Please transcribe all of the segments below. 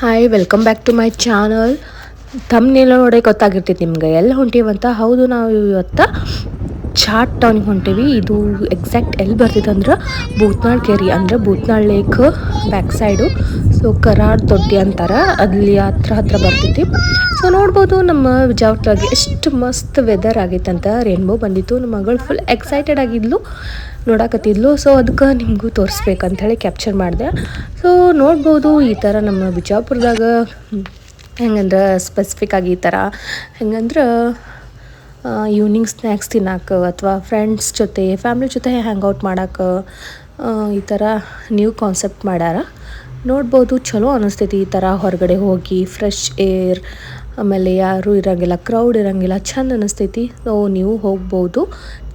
Hi welcome back to my channel ತಮ್ಮನೆಲ್ಲ ನೋಡೇ ಗೊತ್ತಾಗಿರ್ತೈತಿ ನಿಮ್ಗೆ. ಎಲ್ಲ ಹೊಂಟೀವಂತ? ಹೌದು, ನಾವು ಇವತ್ತು ಚಾಟ್ ಟೌನಿಗೆ ಹೊಂಟೇವಿ. ಇದು ಎಕ್ಸಾಕ್ಟ್ ಎಲ್ಲಿ ಬರ್ತೈತೆ ಅಂದ್ರೆ ಭೂತ್ನಾಳ್ ಕೆರಿ, ಅಂದ್ರೆ Bhutnal lake back side so Karad Doddi ಅಂತಾರೆ. ಅಲ್ಲಿ ಹತ್ರ ಹತ್ರ ಬರ್ತೈತಿ ಸೊ ನೋಡ್ಬೋದು ನಮ್ಮ ವಿಜಯಪುರದಾಗ ಎಷ್ಟು ಮಸ್ತ್ ವೆದರ್ ಆಗೈತಂತ ರೇನ್ಬೋ ಬಂದಿತ್ತು. ನಮ್ಮ ಮಗಳು ಫುಲ್ ಎಕ್ಸೈಟೆಡ್ ಆಗಿದ್ಲು, ನೋಡಕತ್ತಿದ್ಲು. ಸೊ ಅದಕ್ಕೆ ನಿಮಗೂ ತೋರಿಸ್ಬೇಕಂತ ಹೇಳಿ ಕ್ಯಾಪ್ಚರ್ ಮಾಡಿದೆ. ಸೊ ನೋಡ್ಬೋದು ಈ ಥರ ನಮ್ಮ ಬಿಜಾಪುರದಾಗ ಹೆಂಗಂದ್ರೆ ಸ್ಪೆಸಿಫಿಕ್ ಆಗಿ ಈ ಥರ ಹೆಂಗಂದ್ರೆ ಈವ್ನಿಂಗ್ ಸ್ನ್ಯಾಕ್ಸ್ ತಿನ್ನಕ್ಕೆ ಅಥವಾ ಫ್ರೆಂಡ್ಸ್ ಜೊತೆ ಫ್ಯಾಮ್ಲಿ ಜೊತೆ ಹ್ಯಾಂಗ್ ಔಟ್ ಮಾಡಕ್ಕೆ ಈ ಥರ ನ್ಯೂ ಕಾನ್ಸೆಪ್ಟ್ ಮಾಡ್ಯಾರ. ನೋಡ್ಬೋದು ಚಲೋ ಅನಿಸ್ತೈತಿ ಈ ಥರ ಹೊರಗಡೆ ಹೋಗಿ ಫ್ರೆಶ್ ಏರ್ ಆಮೇಲೆ ಯಾರೂ ಇರೋಂಗಿಲ್ಲ ಕ್ರೌಡ್ ಇರೋಂಗಿಲ್ಲ ಚಂದ ಅನಿಸ್ತೈತಿ. ಸೊ ನೀವು ಹೋಗ್ಬೋದು.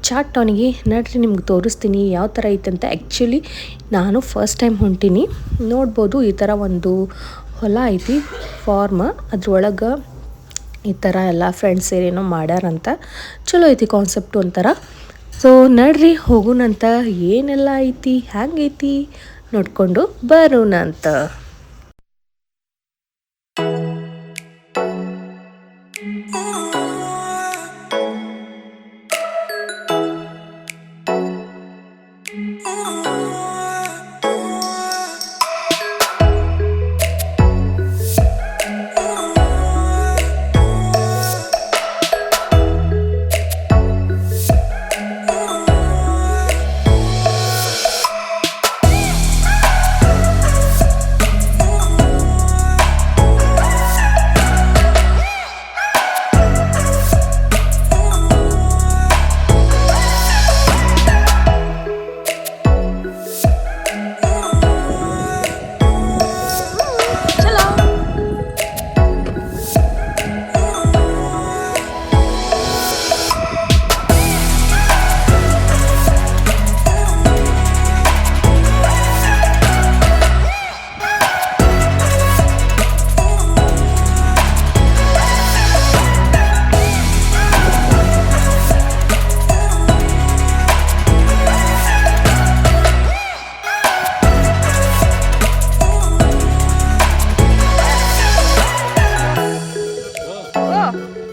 ಚಾಟ್ ಟೌನಿಗೆ ನಡ್ರಿ, ನಿಮ್ಗೆ ತೋರಿಸ್ತೀನಿ ಯಾವ ಥರ ಐತಂತ ಆ್ಯಕ್ಚುಲಿ ನಾನು ಫಸ್ಟ್ ಟೈಮ್ ಹೊಂಟೀನಿ. ನೋಡ್ಬೋದು ಈ ಥರ ಒಂದು ಹೊಲ ಐತಿ ಫಾರ್ಮ್ ಅದ್ರೊಳಗೆ ಈ ಥರ ಎಲ್ಲ ಫ್ರೆಂಡ್ಸ್ ಸೇರೇನೋ ಮಾಡ್ಯಾರಂತ ಚಲೋ ಐತಿ ಕಾನ್ಸೆಪ್ಟು ಒಂಥರ. ಸೊ ನಡ್ರಿ ಹೋಗೋಣಂತ ಏನೆಲ್ಲ ಐತಿ ಹ್ಯಾಂಗೈತಿ ನೋಡಿಕೊಂಡು ಬರೋಣ ಅಂತ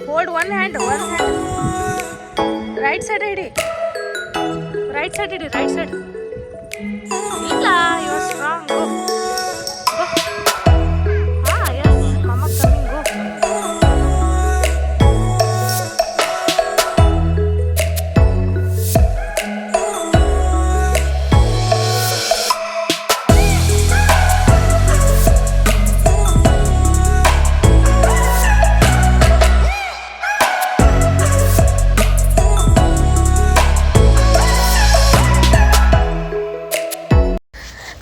hold one hand one hand right side ಹಿಡಿ ರೈಟ್ ಸೈಡ್ ಹಿಡಿ ರೈಟ್ ಸೈಡ್ ಇಲ್ಲ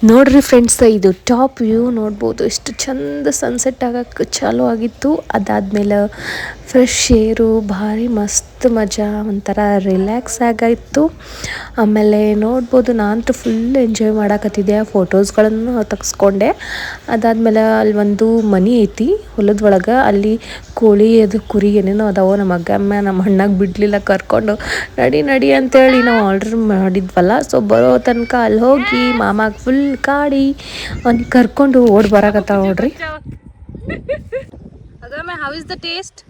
ನೋಡ್ರಿ ಫ್ರೆಂಡ್ಸ್ ಇದು ಟಾಪ್ ವ್ಯೂ ನೋಡ್ಬೋದು. ಎಷ್ಟು ಚಂದ ಸನ್ಸೆಟ್ ಆಗಕ್ಕೆ ಚಾಲು ಆಗಿತ್ತು. ಅದಾದ್ಮೇಲೆ ಫ್ರೆಶ್ ಏರು ಭಾರಿ ಮಸ್ತ್ ಮಜಾ, ಒಂಥರ ರಿಲ್ಯಾಕ್ಸ್ ಆಗಾಯಿತು. ಆಮೇಲೆ ನೋಡ್ಬೋದು, ನಾನಂತೂ ಫುಲ್ ಎಂಜಾಯ್ ಮಾಡಕತ್ತಿದ್ದೆ ಫೋಟೋಸ್ಗಳನ್ನು ತೆಗೆಸ್ಕೊಂಡೆ. ಅದಾದಮೇಲೆ ಅಲ್ಲಿ ಒಂದು ಮನೆ ಐತಿ ಹೊಲದ ಒಳಗೆ ಅಲ್ಲಿ ಕೋಳಿ ಅದು ಕುರಿ ಏನೇನೋ ಅದಾವೋ ನಮ್ಮ ಅಗ್ಗಮ್ಮ, ನಮ್ಮ ಅಣ್ಣಾಗ ಬಿಡಲಿಲ್ಲ ಕರ್ಕೊಂಡು, ನಡಿ ನಡಿ ಅಂತೇಳಿ ನಾವು ಆರ್ಡ್ರ್ ಮಾಡಿದ್ವಲ್ಲ. ಸೊ ಬರೋ ತನಕ ಅಲ್ಲಿ ಹೋಗಿ ಮಾಮಾಗ ಫುಲ್ ಕಾಡಿ ಒಂದು ಕರ್ಕೊಂಡು ಓಡ್ ಬರಾಕತ್ತ ನೋಡ್ರಿ. ಅಗಮ್ಮ ಹೌ ಇಸ್ ದ ಟೇಸ್ಟ್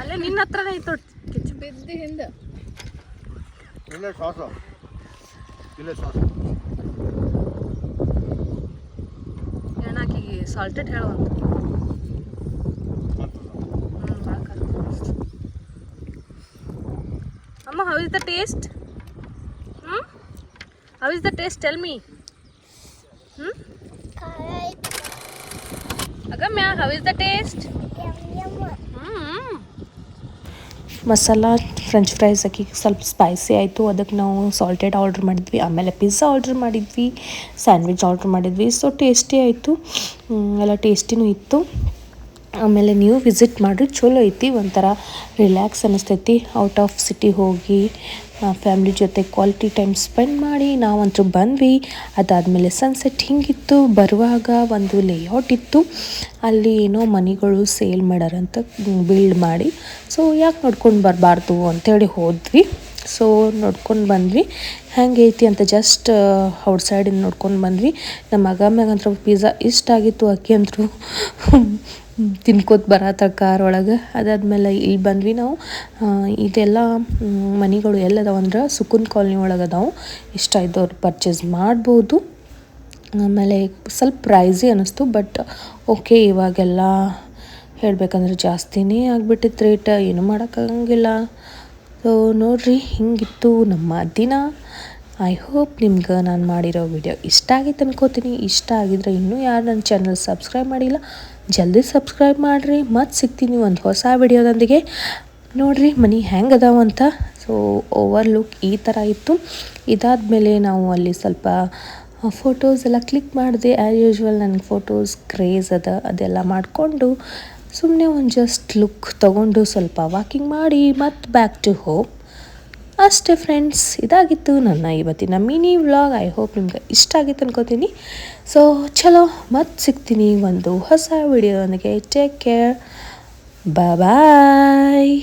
ಅಲ್ಲೇ ನಿನ್ನ ಹತ್ರನೇ ಇತ್ತು ಕಿಚ್ಚು ಬಿದ್ದು ಹಿಂದೆ. ಇಲ್ಲೇ ಸಾಸು ಇಲ್ಲೇ ಸಾಸು ಏನಾಕಿಗೆ ಸಾಲ್ಟೆಡ್ ಹೇಳುವಂತ ಅಮ್ಮ how is the taste how is the taste tell me ಹ್ಞೂ Agamya how is the taste masala French fries ಅಕ್ಕಿ, ಸ್ವಲ್ಪ ಸ್ಪೈಸಿ ಆಯಿತು. ಅದಕ್ಕೆ ನಾವು ಸಾಲ್ಟೆಡ್ ಆರ್ಡ್ರ್ ಮಾಡಿದ್ವಿ. ಆಮೇಲೆ ಪಿಜ್ಜಾ ಆರ್ಡ್ರ್ ಮಾಡಿದ್ವಿ ಸ್ಯಾಂಡ್ವಿಚ್ ಆರ್ಡ್ರ್ ಮಾಡಿದ್ವಿ. ಸೊ ಟೇಸ್ಟಿ ಆಯಿತು. ಎಲ್ಲ ಟೇಸ್ಟಿನೂ ಇತ್ತು. ಆಮೇಲೆ ನೀವು ವಿಸಿಟ್ ಮಾಡಿ. ಚಲೋ ಐತಿ, ಒಂಥರ ರಿಲ್ಯಾಕ್ಸ್ ಅನ್ನಿಸ್ತೈತಿ ಔಟ್ ಆಫ್ ಸಿಟಿ ಹೋಗಿ ಫ್ಯಾಮ್ಲಿ ಜೊತೆ ಕ್ವಾಲಿಟಿ ಟೈಮ್ ಸ್ಪೆಂಡ್ ಮಾಡಿ ನಾವಂತೂ ಬಂದ್ವಿ. ಅದಾದಮೇಲೆ ಸನ್ಸೆಟ್ ಹಿಂಗಿತ್ತು. ಬರುವಾಗ ಒಂದು ಲೇಔಟ್ ಇತ್ತು. ಅಲ್ಲಿ ಏನೋ ಮನೆಗಳು ಸೇಲ್ ಮಾಡ್ಯಾರಂತ ಬಿಲ್ಡ್ ಮಾಡಿ. ಸೊ ಯಾಕೆ ನೋಡ್ಕೊಂಡು ಬರಬಾರ್ದು ಅಂಥೇಳಿ ಹೋದ್ವಿ. ಸೊ ನೋಡ್ಕೊಂಡು ಬಂದ್ವಿ. ಐತಿ ಅಂತ ಜಸ್ಟ್ ಔಟ್ಸೈಡಿಂದ ನೋಡ್ಕೊಂಡು ಬಂದ್ವಿ. ನಮ್ಮ ಮಗ ಮ್ಯಾಗಂತ್ರ ಪಿಜ್ಜಾ ಇಷ್ಟ ಆಗಿತ್ತು. ಅಕ್ಕಿ ಅಂತರೂ ತಿನ್ಕೋತ ಬರತ್ತ ಕಾರ್ ಒಳಗೆ. ಅದಾದ್ಮೇಲೆ ಇಲ್ಲಿ ಬಂದ್ವಿ ನಾವು. ಇದೆಲ್ಲ ಮನೆಗಳು ಎಲ್ಲದಾವ ಅಂದ್ರೆ ಸುಕುನ್ ಕಾಲನಿ ಒಳಗೆ ಅದಾವು. ಇಷ್ಟ ಇದ್ದವ್ರು ಪರ್ಚೇಸ್ ಮಾಡ್ಬೋದು. ಆಮೇಲೆ ಸ್ವಲ್ಪ ಪ್ರೈಸಿ ಅನ್ನಿಸ್ತು ಬಟ್ ಓಕೆ ಇವಾಗೆಲ್ಲ ಹೇಳಬೇಕಂದ್ರೆ ಜಾಸ್ತಿನೇ ಆಗಿಬಿಟ್ಟಿತ್ತು ರೇಟ್ ಏನು ಮಾಡೋಕ್ಕಾಗಂಗಿಲ್ಲ ಸೊ ನೋಡ್ರಿ, ಹಿಂಗಿತ್ತು ನಮ್ಮ ದಿನ. ಐ ಹೋಪ್ ನಿಮ್ಗೆ ನಾನು ಮಾಡಿರೋ ವಿಡಿಯೋ ಇಷ್ಟ ಆಗಿತ್ತು ಅನ್ಕೋತೀನಿ. ಇಷ್ಟ ಆಗಿದ್ರೆ ಇನ್ನೂ ಯಾರು ನನ್ನ ಚಾನಲ್ ಸಬ್ಸ್ಕ್ರೈಬ್ ಮಾಡಿಲ್ಲ ಜಲ್ದಿ ಸಬ್ಸ್ಕ್ರೈಬ್ ಮಾಡಿರಿ, ಮತ್ತು ಸಿಗ್ತೀನಿ ಒಂದು ಹೊಸ ವಿಡಿಯೋದೊಂದಿಗೆ. ನೋಡಿರಿ, ಮನೆ ಹೆಂಗೆ ಅದಾವ ಅಂತ. ಸೊ ಓವರ್ ಲುಕ್ ಈ ಥರ ಇತ್ತು. ಇದಾದ ಮೇಲೆ ನಾವು ಅಲ್ಲಿ ಸ್ವಲ್ಪ ಫೋಟೋಸ್ ಎಲ್ಲ ಕ್ಲಿಕ್ ಮಾಡಿದೆ. ಆ್ಯಸ್ ಯೂಶ್ವಲ್ ನನಗೆ ಫೋಟೋಸ್ ಕ್ರೇಜ್ ಅದ, ಅದೆಲ್ಲ ಮಾಡಿಕೊಂಡು ಸುಮ್ಮನೆ ಒಂದು ಜಸ್ಟ್ ಲುಕ್ ತೊಗೊಂಡು ಸ್ವಲ್ಪ ವಾಕಿಂಗ್ ಮಾಡಿ, ಮತ್ತು ಬ್ಯಾಕ್ ಟು ಹೋಮ್ ಅಷ್ಟೇ ಫ್ರೆಂಡ್ಸ್ ಇದಾಗಿತ್ತು ನನ್ನ ಇವತ್ತಿನ ಮಿನಿ ವ್ಲಾಗ್ ಐ ಹೋಪ್ ನಿಮ್ಗೆ ಇಷ್ಟ ಆಗಿತ್ತು ಅನ್ಕೋತೀನಿ. ಸೊ ಚಲೋ ಮತ್ತೆ ಸಿಗ್ತೀನಿ ಒಂದು ಹೊಸ ವಿಡಿಯೋನಿಗೆ ಟೇಕ್ ಕೇರ್ ಬಾಯ್